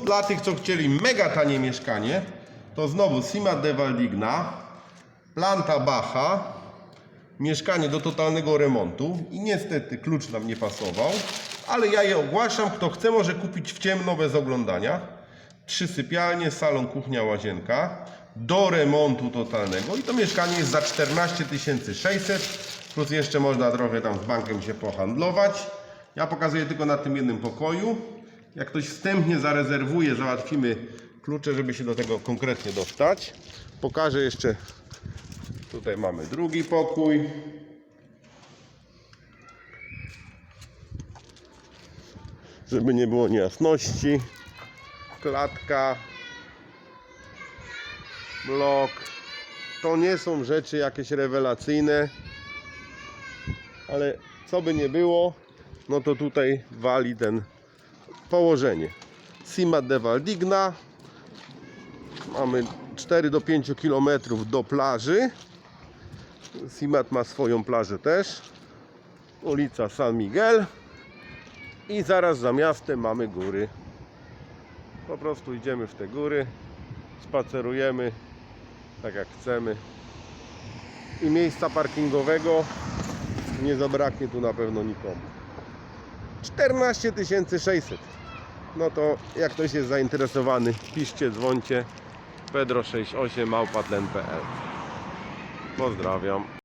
dla tych, co chcieli mega tanie mieszkanie, to znowu Sima de Valdigna, Planta Bacha, mieszkanie do totalnego remontu i niestety klucz nam nie pasował, ale ja je ogłaszam, kto chce może kupić w ciemno bez oglądania. Trzy sypialnie, salon, kuchnia, łazienka do remontu totalnego i to mieszkanie jest za 14 600 plus jeszcze można trochę tam z bankiem się pohandlować. Ja pokazuję tylko na tym jednym pokoju. Jak ktoś wstępnie zarezerwuje, załatwimy klucze, żeby się do tego konkretnie dostać. Pokażę jeszcze Tutaj mamy drugi pokój. Żeby nie było niejasności. Klatka. Blok. To nie są rzeczy jakieś rewelacyjne. Ale co by nie było, no to tutaj wali ten położenie. Sima de Valdigna. Mamy 4 do 5 km do plaży. Simat ma swoją plażę też. Ulica San Miguel. I zaraz za miastem mamy góry. Po prostu idziemy w te góry, spacerujemy tak jak chcemy. I miejsca parkingowego nie zabraknie tu na pewno nikomu. 14 600. No to jak ktoś jest zainteresowany, piszcie, dzwońcie pedro68małpatlen.pl Pozdrawiam.